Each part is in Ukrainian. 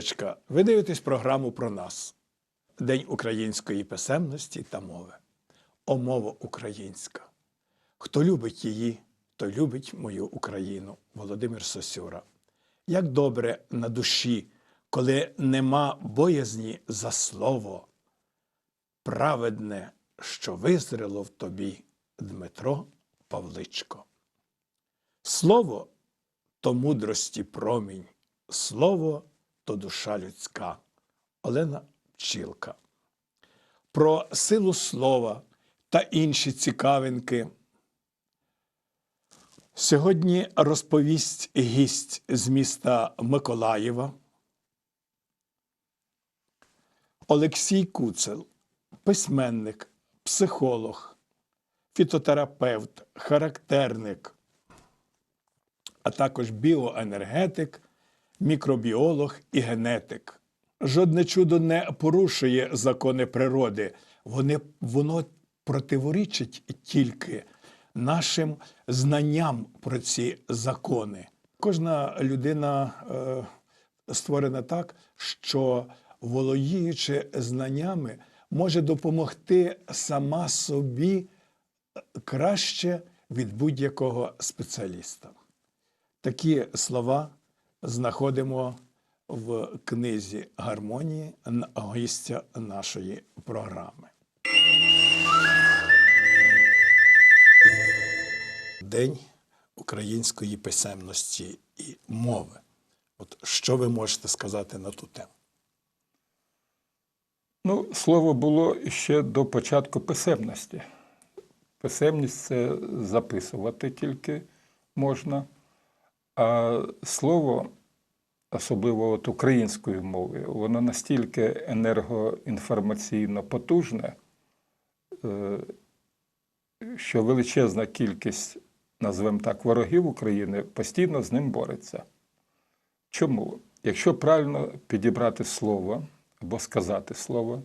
Доброго! Ви дивитесь програму про нас. День української писемності та мови. О мова українська. Хто любить її, той любить мою Україну. Володимир Сосюра. Як добре на душі, коли нема боязні за слово, праведне, що визрело в тобі, Дмитро Павличко. Слово то мудрості промінь, слово то душа людська. Олена Пчілка. Про силу слова та інші цікавинки. Сьогодні розповість гість з міста Миколаєва. Олексій Куцел, письменник, психолог, фітотерапевт, характерник, а також біоенергетик, мікробіолог і генетик. Жодне чудо не порушує закони природи, Вони, воно противорічить тільки нашим знанням про ці закони. Кожна людина е, створена так, що володіючи знаннями, може допомогти сама собі краще від будь-якого спеціаліста. Такі слова знаходимо в книзі Гармонії гостя нашої програми. День української писемності і мови. От що ви можете сказати на ту тему? Ну, слово було ще до початку писемності. Писемність це записувати тільки можна, а слово, особливо от українською мовою, воно настільки енергоінформаційно потужне, е, що величезна кількість, назвемо так, ворогів України постійно з ним бореться. Чому? Якщо правильно підібрати слово або сказати слово,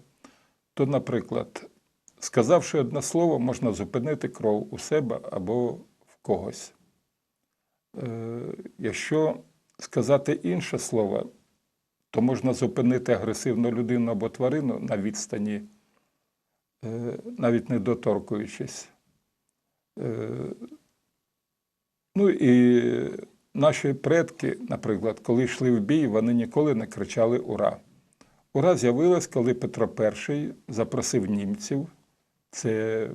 то, наприклад, сказавши одне слово, можна зупинити кров у себе або в когось. Е, Якщо сказати інше слово, то можна зупинити агресивну людину або тварину на відстані, е, навіть не доторкуючись. Е, Ну і наші предки, наприклад, коли йшли в бій, вони ніколи не кричали Ура! Ура з'явилась, коли Петро І запросив німців, це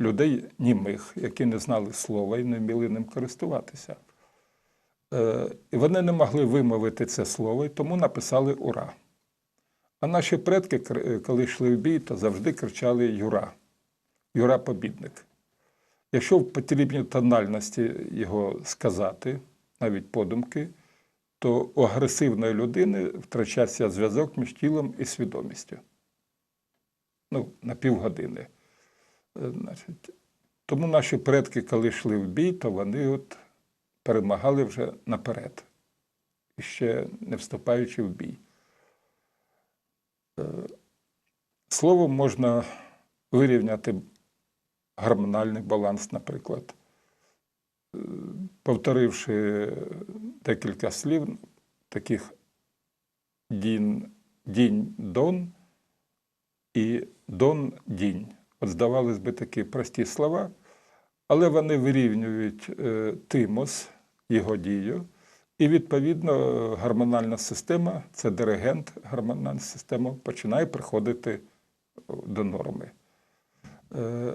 людей німих, які не знали слова і не вміли ним користуватися. Е, І вони не могли вимовити це слово, і тому написали Ура. А наші предки, коли йшли в бій, то завжди кричали Юра. Юра побідник. Якщо в потрібній тональності його сказати, навіть подумки, то у агресивної людини втрачається зв'язок між тілом і свідомістю. Ну, на півгодини. Е, Значить, тому наші предки, коли йшли в бій, то вони от перемагали вже наперед, ще не вступаючи в бій. Е, Словом можна вирівняти гормональний баланс, наприклад. Е, Повторивши декілька слів, таких дінь дон і дон дінь. От здавалось би такі прості слова, але вони вирівнюють е, тимос, його дію, і відповідно гормональна система, це диригент, гормональна система починає приходити до норми. Е,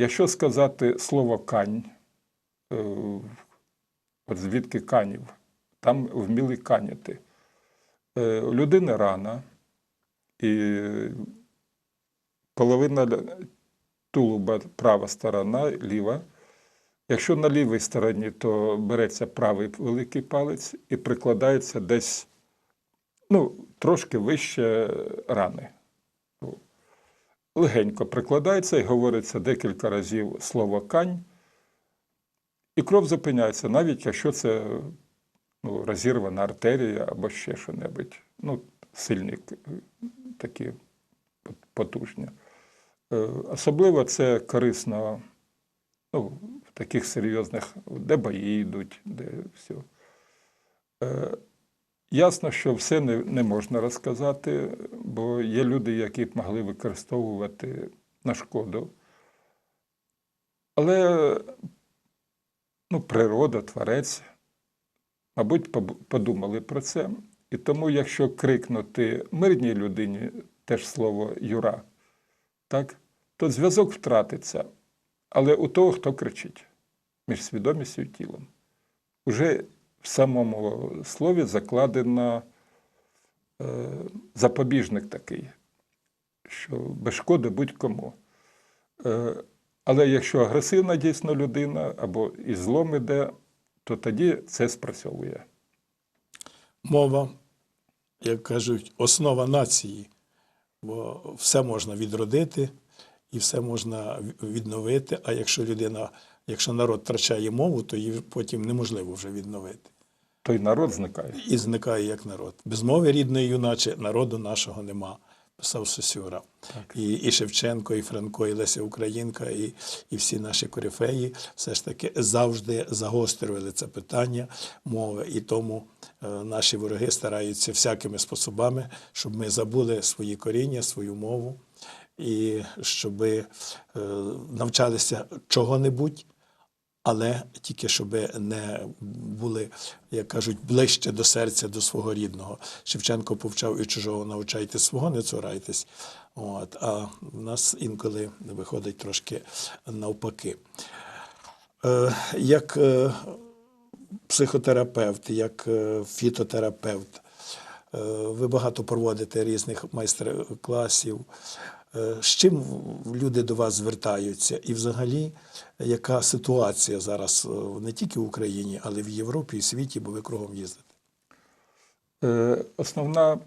Якщо сказати слово кань, е, от звідки канів, там вміли каняти. У людини рана, і половина тулуба права сторона, ліва. Якщо на лівій стороні, то береться правий великий палець і прикладається десь ну, трошки вище рани легенько прикладається і говориться декілька разів слово кань, і кров зупиняється, навіть якщо це ну, розірвана артерія або ще що-небудь. Ну, сильні такі потужні. Е, Особливо це корисно ну, в таких серйозних, де бої йдуть, де все. Ясно, що все не, не можна розказати, бо є люди, які б могли використовувати на шкоду. Але ну, природа, творець, мабуть, подумали про це. І тому, якщо крикнути мирній людині теж слово Юра, так, то зв'язок втратиться. Але у того, хто кричить між свідомістю і тілом. Уже в самому слові закладено е, запобіжник такий, що без шкоди будь-кому. Е, але якщо агресивна дійсно людина або і злом іде, то тоді це спрацьовує. Мова, як кажуть, основа нації, бо все можна відродити і все можна відновити. А якщо людина, якщо народ втрачає мову, то її потім неможливо вже відновити. Той народ зникає. І зникає як народ. Без мови рідної, юначе, народу нашого нема. Писав Сосюра. І, і Шевченко, і Франко, і Леся Українка, і, і всі наші корифеї все ж таки завжди загострювали це питання мови. І тому е, наші вороги стараються всякими способами, щоб ми забули свої коріння, свою мову, і щоб е, навчалися чого-небудь, але тільки щоб не були, як кажуть, ближче до серця, до свого рідного. Шевченко повчав і чужого навчайте свого, не цурайтесь. От, а в нас інколи виходить трошки навпаки. Е, як е, психотерапевт, як е, фітотерапевт, е, ви багато проводите різних майстер-класів. Е, З чим люди до вас звертаються? І взагалі, яка ситуація зараз е, не тільки в Україні, але й в Європі і світі, бо ви кругом їздите? Е, Основна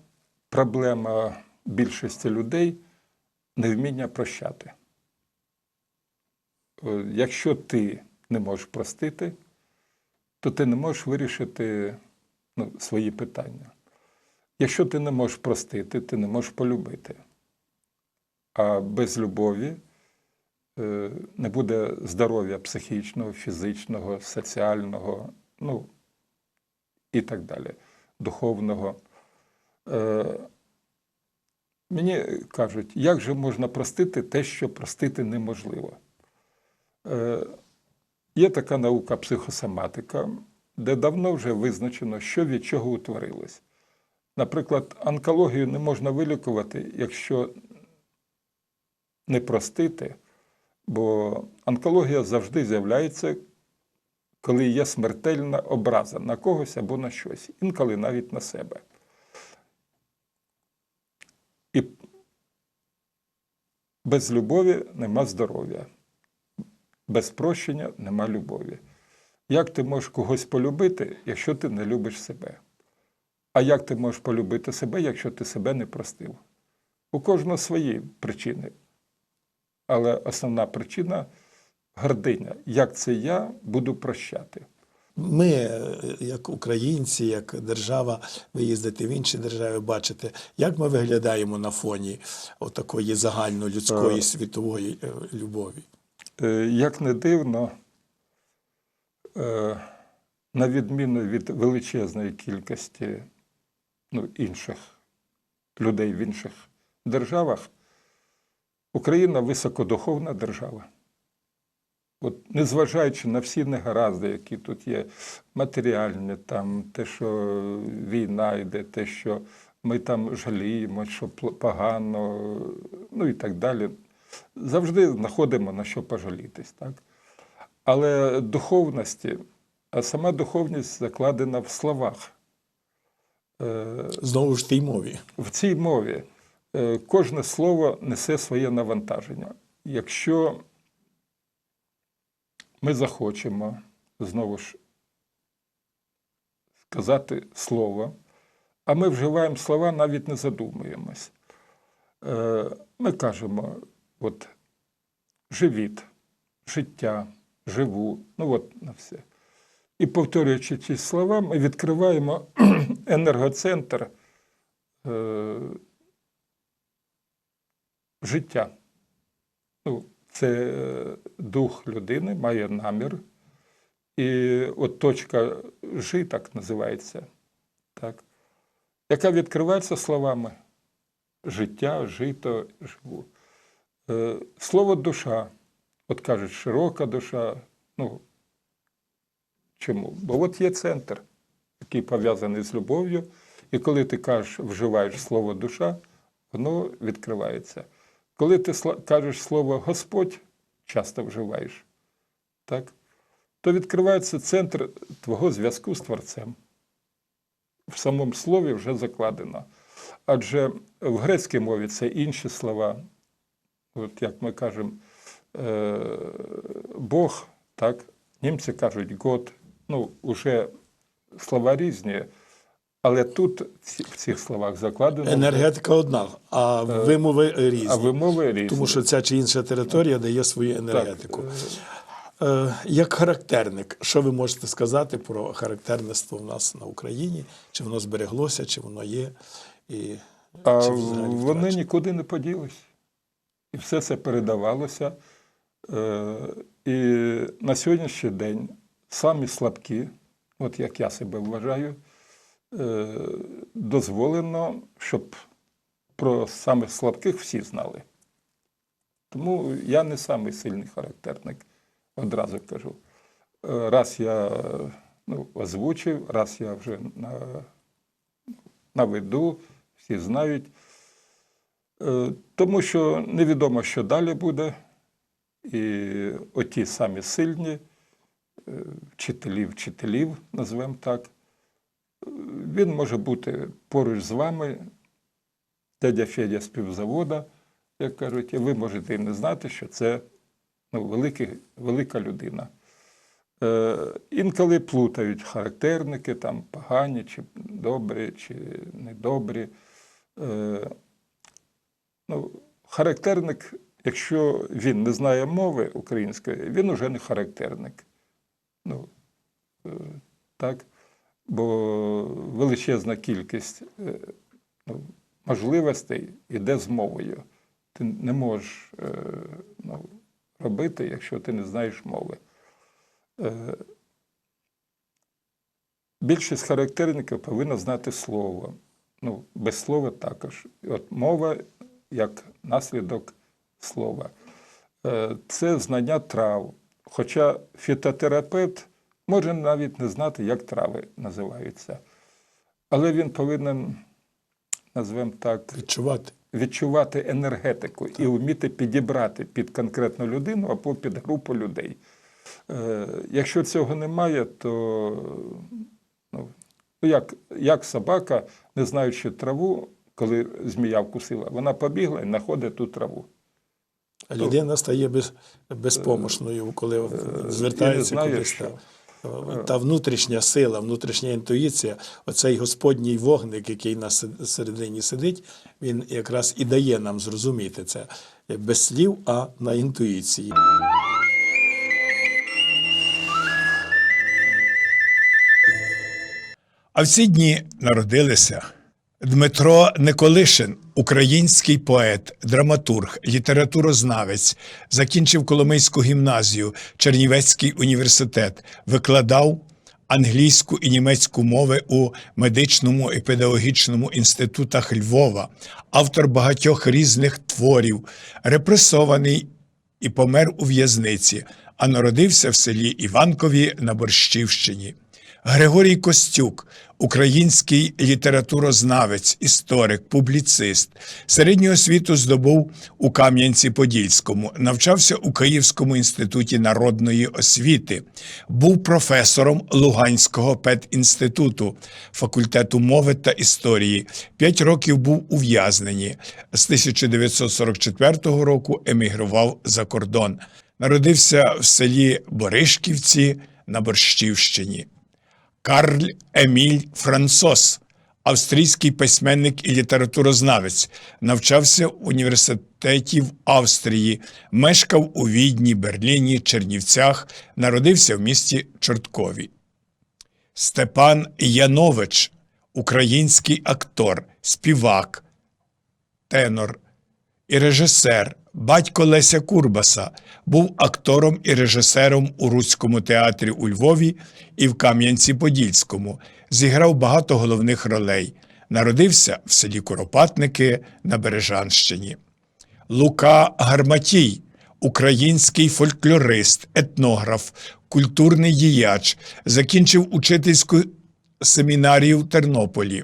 проблема більшості людей невміння прощати. Якщо ти не можеш простити, то ти не можеш вирішити ну, свої питання. Якщо ти не можеш простити, ти не можеш полюбити. А без любові е, не буде здоров'я психічного, фізичного, соціального, ну і так далі, духовного. Е, Мені кажуть, як же можна простити те, що простити неможливо. Е, Є така наука психосоматика, де давно вже визначено, що від чого утворилось. Наприклад, онкологію не можна вилікувати, якщо не простити, бо онкологія завжди з'являється, коли є смертельна образа на когось або на щось, інколи навіть на себе. І без любові нема здоров'я, без прощення нема любові. Як ти можеш когось полюбити, якщо ти не любиш себе? А як ти можеш полюбити себе, якщо ти себе не простив? У кожного свої причини. Але основна причина гординя. Як це я буду прощати? Ми, як українці, як держава, ви їздите в інші держави, бачите, як ми виглядаємо на фоні такої загальнолюдської Е. світової е, любові. Е, Як не дивно, на відміну від величезної кількості ну, інших людей в інших державах, Україна високодуховна держава. От, незважаючи на всі негаразди, які тут є, матеріальні, там, те, що війна йде, те, що ми там жаліємо, що погано, ну і так далі. Завжди знаходимо на що пожалітись. Так? Але духовності, а сама духовність закладена в словах. Е, Знову ж в тій мові. в цій мові кожне слово несе своє навантаження. Якщо ми захочемо знову ж сказати слово, а ми вживаємо слова, навіть не задумуємось. Е, Ми кажемо, от живіт, життя, живу, ну от на все. І повторюючи ці слова, ми відкриваємо енергоцентр е, життя. Ну, це е, дух людини має намір. І от точка Жи, так називається, так? яка відкривається словами життя, жито, живу. Е, Слово душа, от кажуть, широка душа. Ну, чому? Бо от є центр, який пов'язаний з любов'ю, і коли ти кажеш, вживаєш слово душа, воно відкривається. Коли ти кажеш слово Господь, часто вживаєш, так? то відкривається центр твого зв'язку з Творцем. В самому слові вже закладено. Адже в грецькій мові це інші слова. От як ми кажемо, е, Бог, так, німці кажуть год, ну, вже слова різні, але тут в цих словах закладено. Енергетика одна, а вимови різні. Е, А вимови різні. Тому що ця чи інша територія дає свою енергетику. Е, Як характерник, що ви можете сказати про характерництво в нас на Україні? Чи воно збереглося, чи воно є? І, А чи вони нікуди не поділись. І все це передавалося. Е, І на сьогоднішній день самі слабкі, от як я себе вважаю, е, дозволено, щоб про самих слабких всі знали. Тому я не самий сильний характерник, одразу кажу. Е, Раз я е, ну, озвучив, раз я вже на, на виду, всі знають. Е, Тому що невідомо, що далі буде. І оті самі сильні, е, вчителів, назвемо так, е, він може бути поруч з вами, дядя Федя співзавода, як кажуть, і ви можете і не знати, що це ну, великий, велика людина. Е, інколи плутають характерники, там погані, чи добрі, чи недобрі. Е, ну, характерник, якщо він не знає мови української, він уже не характерник. Ну, е, так? Бо величезна кількість е, ну, можливостей йде з мовою. Ти не можеш е, ну, робити, якщо ти не знаєш мови. Е, Більшість характерників повинна знати слово. Ну, без слова також. От мова як наслідок слова. Це знання трав. Хоча фітотерапевт може навіть не знати, як трави називаються. Але він повинен, назвемо так, відчувати. відчувати енергетику і вміти підібрати під конкретну людину або під групу людей. Е, Якщо цього немає, то ну, ну, як, як собака, не знаючи траву, коли змія вкусила, вона побігла і знаходить ту траву. А людина стає без, безпомощною, коли звертається Е, знає, кудись. Що. Та, внутрішня сила, внутрішня інтуїція, оцей Господній вогник, який на середині сидить, він якраз і дає нам зрозуміти це без слів, а на інтуїції. А в ці дні народилися Дмитро Николишин, український поет, драматург, літературознавець, закінчив Коломийську гімназію, Чернівецький університет, викладав англійську і німецьку мови у медичному і педагогічному інститутах Львова, автор багатьох різних творів, репресований і помер у в'язниці, а народився в селі Іванкові на Борщівщині. Григорій Костюк, український літературознавець, історик, публіцист. Середню освіту здобув у Кам'янці-Подільському, навчався у Київському інституті народної освіти, був професором Луганського педінституту, факультету мови та історії. П'ять років був ув'язнені. З 1944 року емігрував за кордон. Народився в селі Боришківці на Борщівщині. Карль Еміль Франсос, австрійський письменник і літературознавець, навчався в університеті в Австрії, мешкав у Відні, Берліні, Чернівцях, народився в місті Чорткові. Степан Янович, український актор, співак, тенор і режисер, Батько Леся Курбаса був актором і режисером у Руському театрі у Львові і в Кам'янці-Подільському. Зіграв багато головних ролей. Народився в селі Куропатники на Бережанщині. Лука Гарматій, український фольклорист, етнограф, культурний діяч, закінчив учительську семінарію в Тернополі.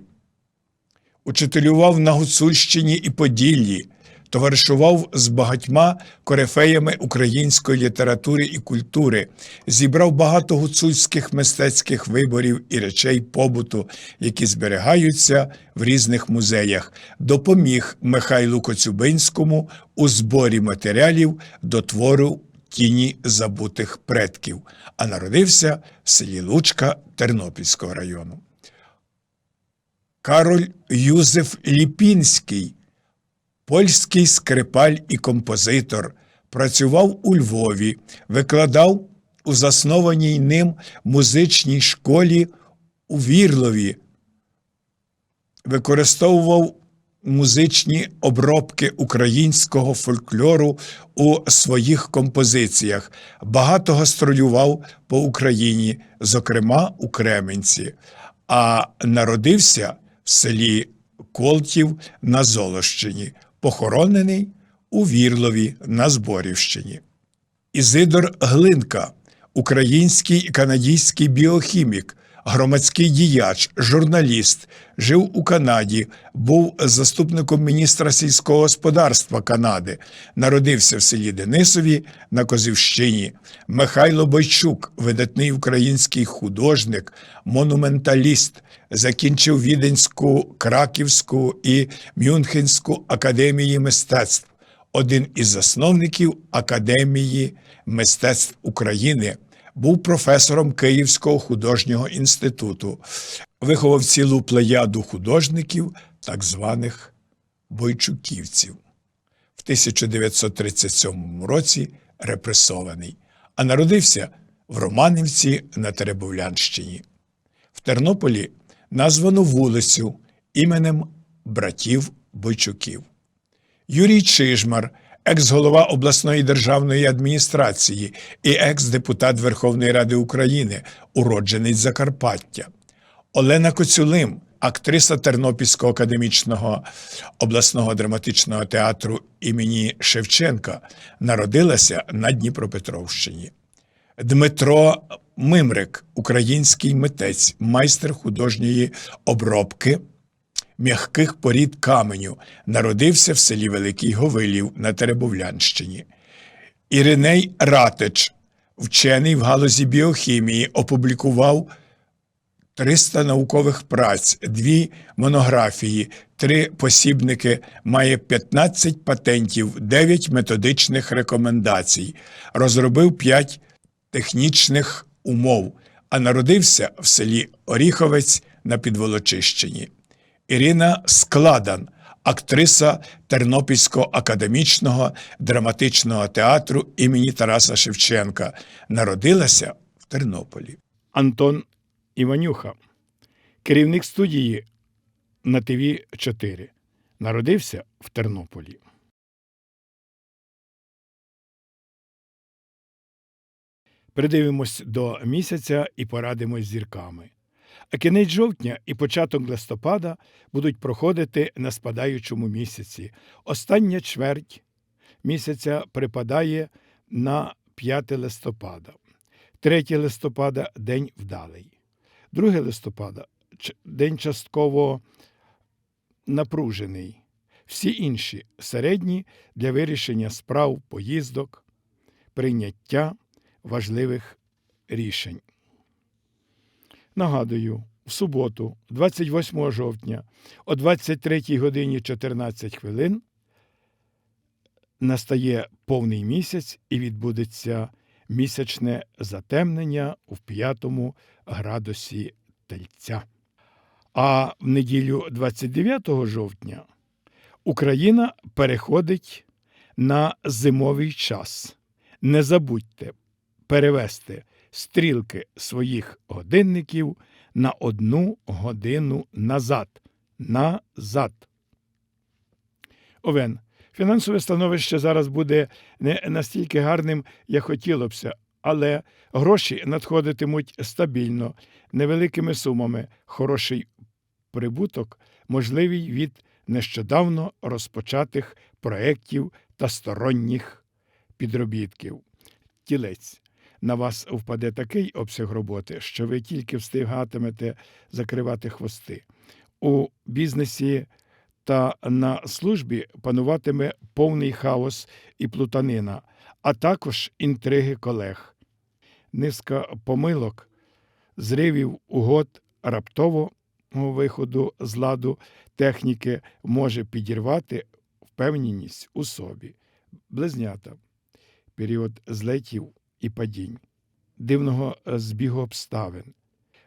Учителював на Гуцульщині і Поділлі, товаришував з багатьма корифеями української літератури і культури, зібрав багато гуцульських мистецьких виборів і речей побуту, які зберігаються в різних музеях, допоміг Михайлу Коцюбинському у зборі матеріалів до твору Тіні забутих предків, а народився в селі Лучка Тернопільського району. Кароль Юзеф Ліпінський, польський скрипаль і композитор, працював у Львові, викладав у заснованій ним музичній школі у Вірлові, використовував музичні обробки українського фольклору у своїх композиціях, багато гастролював по Україні, зокрема у Кременці, а народився в селі Колтів на Золощині, похоронений у Вірлові на Зборівщині. Ізидор Глинка, український канадійський біохімік, громадський діяч, журналіст, жив у Канаді, був заступником міністра сільського господарства Канади, народився в селі Денисові на Козівщині. Михайло Бойчук, видатний український художник, монументаліст, закінчив Віденську, Краківську і Мюнхенську академії мистецтв один із засновників Академії мистецтв України, був професором Київського художнього інституту, виховав цілу плеяду художників, так званих бойчуківців. В 1937 році репресований, а народився в Романівці на Теребовлянщині. В Тернополі названо вулицю іменем братів Бойчуків. Юрій Чижмар, екс-голова обласної державної адміністрації і екс-депутат Верховної Ради України, уродженець Закарпаття. Олена Коцюлим, актриса Тернопільського академічного обласного драматичного театру імені Шевченка, народилася на Дніпропетровщині. Дмитро Мимрик, український митець, майстер художньої обробки м'яких порід каменю, народився в селі Великий Говилів на Теребовлянщині. Іриней Ратич, вчений в галузі біохімії, опублікував 300 наукових праць, дві монографії, три посібники, має 15 патентів, 9 методичних рекомендацій, розробив 5 технічних умов, а народився в селі Оріховець на Підволочищині. Ірина Складан, актриса Тернопільського академічного драматичного театру імені Тараса Шевченка, народилася в Тернополі. Антон Іванюха, керівник студії на ТВ 4 народився в Тернополі. Придивимось до місяця і порадимось зірками. А кінець жовтня і початок листопада будуть проходити на спадаючому місяці. Остання чверть місяця припадає на 5 листопада. 3 листопада день вдалий. 2 листопада день частково напружений. Всі інші середні для вирішення справ, поїздок, прийняття важливих рішень. Нагадую, в суботу, 28 жовтня, о 23 годині 14 хвилин настає повний місяць і відбудеться місячне затемнення в п'ятому градусі тельця. А в неділю 29 жовтня Україна переходить на зимовий час. Не забудьте перевести стрілки своїх годинників на одну годину назад. Назад. Овен. Фінансове становище зараз буде не настільки гарним, як хотілося але гроші надходитимуть стабільно, невеликими сумами. Хороший прибуток можливий від нещодавно розпочатих проєктів та сторонніх підробітків. Тілець. На вас впаде такий обсяг роботи, що ви тільки встигатимете закривати хвости. У бізнесі та на службі пануватиме повний хаос і плутанина, а також інтриги колег. Низка помилок, зривів угод раптового виходу з ладу техніки може підірвати впевненість у собі. Близнята. Період злетів і падінь, дивного збігу обставин,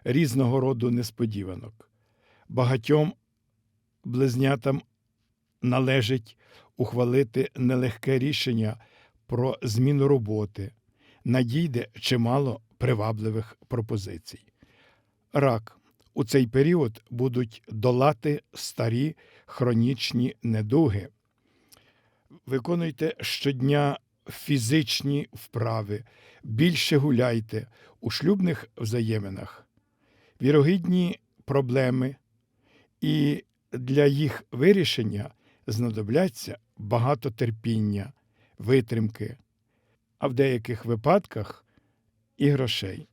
різного роду несподіванок. Багатьом близнятам належить ухвалити нелегке рішення про зміну роботи, надійде чимало привабливих пропозицій. Рак у цей період будуть долати старі хронічні недуги. Виконуйте щодня фізичні вправи, більше гуляйте у шлюбних взаєминах. Вірогідні проблеми і для їх вирішення знадобляться багато терпіння, витримки, а в деяких випадках і грошей.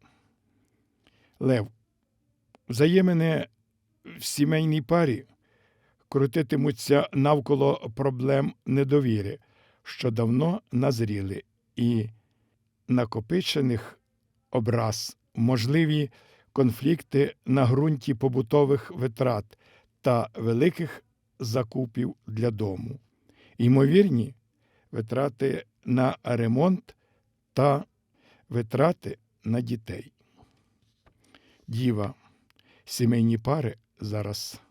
Лев. Взаємини в сімейній парі крутитимуться навколо проблем недовіри, що давно назріли, і накопичених образ, можливі конфлікти на ґрунті побутових витрат та великих закупів для дому, ймовірні витрати на ремонт та витрати на дітей. Діва, сімейні пари зараз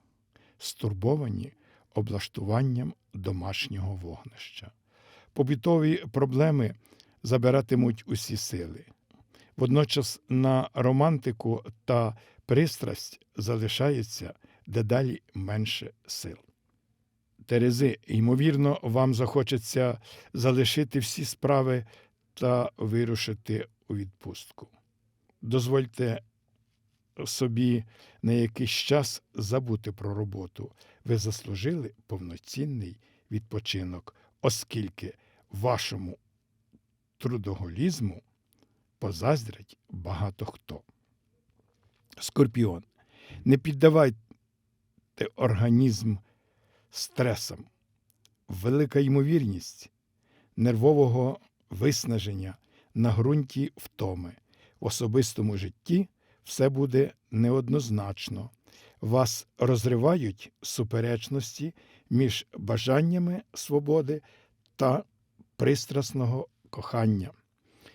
стурбовані облаштуванням домашнього вогнища. Побутові проблеми забиратимуть усі сили. Водночас на романтику та пристрасть залишається дедалі менше сил. Терези, ймовірно, вам захочеться залишити всі справи та вирушити у відпустку. Дозвольте собі на якийсь час забути про роботу. Ви заслужили повноцінний відпочинок, оскільки вашому трудоголізму позаздрять багато хто. Скорпіон. Не піддавайте організм стресам. Велика ймовірність нервового виснаження на ґрунті втоми. В особистому житті все буде неоднозначно. Вас розривають суперечності між бажаннями свободи та пристрасного кохання.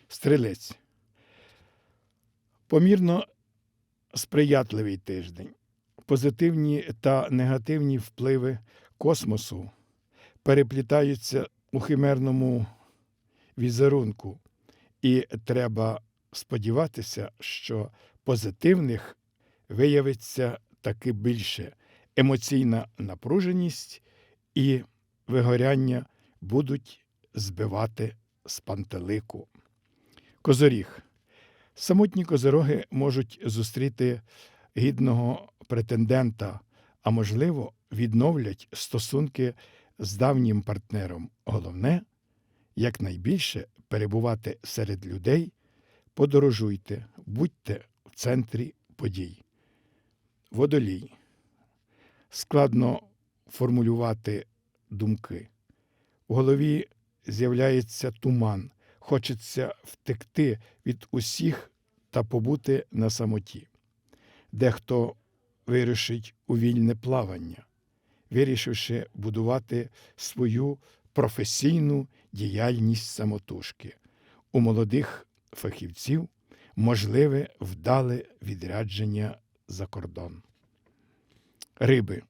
Стрілець. Помірно сприятливий тиждень. Позитивні та негативні впливи космосу переплітаються у химерному візерунку, і треба сподіватися, що позитивних виявиться таки більше. Емоційна напруженість і вигоряння будуть збивати з пантелику. Козоріг. Самотні козороги можуть зустріти гідного претендента, а можливо, відновлять стосунки з давнім партнером. Головне, якнайбільше перебувати серед людей, подорожуйте, будьте в центрі подій. Водолій. Складно формулювати думки. В голові з'являється туман, хочеться втекти від усіх та побути на самоті. Дехто вирішить у вільне плавання, вирішивши будувати свою професійну діяльність самотужки. У молодих фахівців можливе вдале відрядження за кордон. Риби.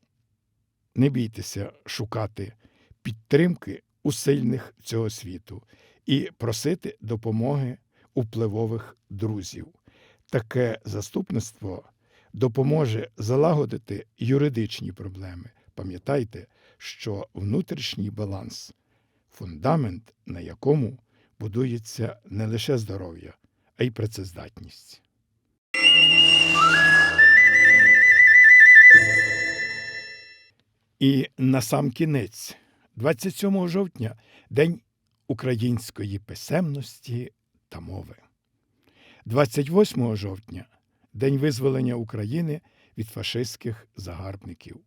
Не бійтеся шукати підтримки у сильних цього світу і просити допомоги впливових друзів. Таке заступництво допоможе залагодити юридичні проблеми. Пам'ятайте, що внутрішній баланс фундамент, на якому будується не лише здоров'я, а й працездатність. І на сам кінець, 27 жовтня, День української писемності та мови. 28 жовтня День визволення України від фашистських загарбників.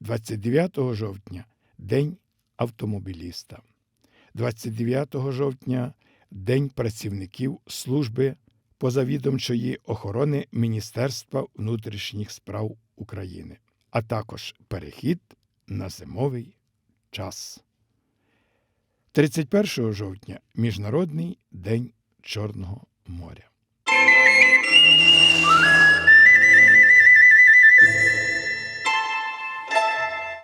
29 жовтня День автомобіліста. 29 жовтня День працівників служби позавідомчої охорони Міністерства внутрішніх справ України, а також перехід на зимовий час. 31 жовтня Міжнародний день Чорного моря.